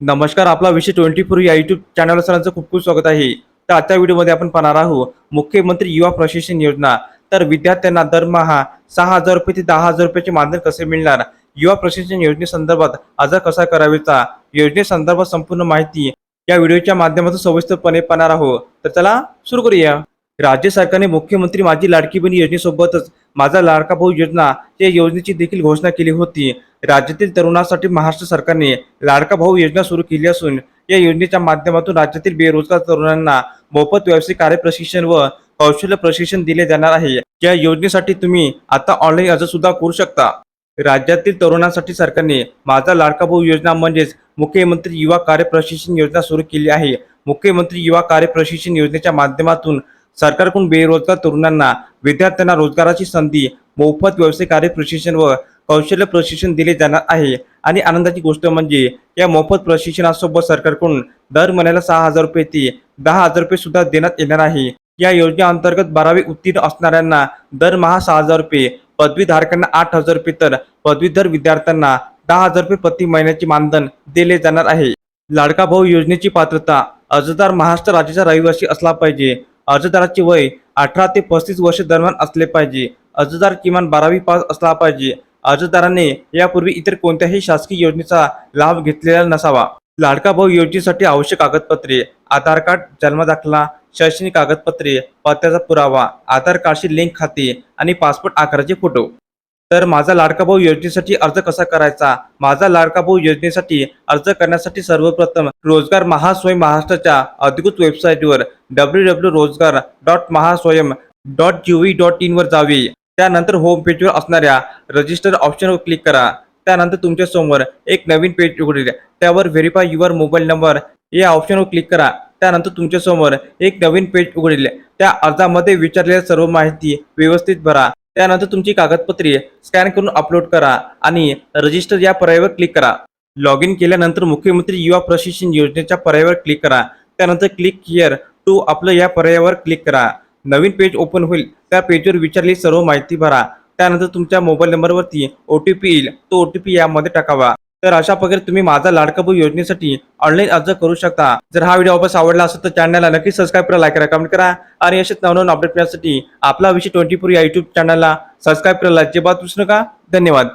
नमस्कार आपला विषय ट्वेंटी फोर या युट्यूब चॅनल सरांचं खूप खूप स्वागत आहे. तर आजच्या व्हिडिओमध्ये आपण पाहणार आहोत मुख्यमंत्री युवा प्रशिक्षण योजना. तर विद्यार्थ्यांना दरमहा सहा हजार रुपये ते दहा हजार रुपयाचे मानधन कसे मिळणार? युवा प्रशिक्षण योजनेसंदर्भात अर्ज कसा करायचा योजनेसंदर्भात संपूर्ण माहिती या व्हिडिओच्या माध्यमातून सविस्तरपणे पाहणार आहोत. तर चला सुरू करूया. राज्य सरकारने मुख्यमंत्री माझी लाडकी बहीण योजनेसोबतच माझा लाडका भाऊ योजना या योजनेची देखील घोषणा केली होती. राज्यातील तरुणांसाठी महाराष्ट्र सरकारने लाडका भाऊ योजना सुरू केली असून या योजनेच्या माध्यमातून राज्यातील बेरोजगार तरुणांना मोफत व्यावसायिक कार्य प्रशिक्षण व कौशल्य प्रशिक्षण दिले जाणार आहे. या योजनेसाठी तुम्ही आता ऑनलाईन अर्ज सुद्धा करू शकता. राज्यातील तरुणांसाठी सरकारने माझा लाडका भाऊ योजना म्हणजेच मुख्यमंत्री युवा कार्य प्रशिक्षण योजना सुरू केली आहे. मुख्यमंत्री युवा कार्य प्रशिक्षण योजनेच्या माध्यमातून सरकारकडून बेरोजगार तरुणांना विद्यार्थ्यांना रोजगाराची संधी मोफत व्यवसाय कार्य प्रशिक्षण व कौशल्य प्रशिक्षण दिले जाणार आहे. आणि आनंदाची गोष्ट म्हणजे या मोफत प्रशिक्षणासोबत सरकारकडून दर महिन्याला सहा हजार रुपये ते दहा हजार रुपये सुद्धा देण्यात येणार आहे. या योजनेअंतर्गत बारावी उत्तीर्ण असणाऱ्यांना दरमहा सहा हजार रुपये पदवीधारकांना आठ हजार रुपये तर पदवीधर विद्यार्थ्यांना दहा हजार रुपये प्रति महिन्याचे मानधन दिले जाणार आहे. लाडका भाऊ योजनेची पात्रता अर्जदार महाराष्ट्र राज्याचा रहिवासी असला पाहिजे. अर्जदाराचे वय अठरा ते पस्तीस वर्ष दरम्यान असले पाहिजे. अर्जदार किमान बारावी पास असला पाहिजे. अर्जदाराने यापूर्वी इतर कोणत्याही शासकीय योजनेचा लाभ घेतलेला नसावा. लाडका भाऊ योजनेसाठी आवश्यक कागदपत्रे आधार कार्ड जन्मदाखला शैक्षणिक कागदपत्रे पत्त्याचा पुरावा आधार कार्डशी लिंक खाते आणि पासपोर्ट आकाराचे फोटो. तर माझा लाडका भाऊ योजनेसाठी अर्ज कसा करायचा? माझा लाडका भाऊ योजनेसाठी अर्ज करण्यासाठी सर्वप्रथम रोजगार महास्वयं महाराष्ट्राच्या अधिकृत वेबसाईटवर W W Rojgar dot Mahaswayam dot G V dot इनवर जावे. त्यानंतर होम पेजवर असणाऱ्या रजिस्टर ऑप्शनवर क्लिक करा. त्यानंतर तुमच्यासमोर एक नवीन पेज उघडेल. त्यावर व्हेरीफाय युअर मोबाईल नंबर या ऑप्शनवर क्लिक करा. त्यानंतर तुमच्यासमोर एक नवीन पेज उघडेल. त्या अर्जामध्ये विचारलेल्या सर्व माहिती व्यवस्थित भरा. त्यानंतर तुमची कागदपत्रे स्कॅन करून अपलोड करा आणि रजिस्टर या पर्यायावर क्लिक करा. लॉग इन केल्यानंतर मुख्यमंत्री युवा प्रशिक्षण योजनेच्या पर्यायावर क्लिक करा. त्यानंतर क्लिक हिअर टू आपलं या पर्यायावर क्लिक करा. नवीन पेज ओपन होईल. त्या पेजवर विचारली सर्व माहिती भरा. त्यानंतर तुमच्या मोबाईल नंबरवरती ओ टी पी येईल. तो ओ टी पी यामध्ये टाकावा. तर अशा प्रकारे तुम्ही माझा लाडका भाऊ योजनेसाठी ऑनलाईन अर्ज करू शकता. जर हा व्हिडिओ वापस आवडला असेल तर चॅनलला नक्की सबस्क्राईब करा लाईक करा कमेंट करा. आणि असेच नवनवीन अपडेट मिळण्यासाठी आपला विषय ट्वेंटी फोर या युट्यूब चॅनलला सबस्क्राईब करायला अजिबात विसरू नका. धन्यवाद.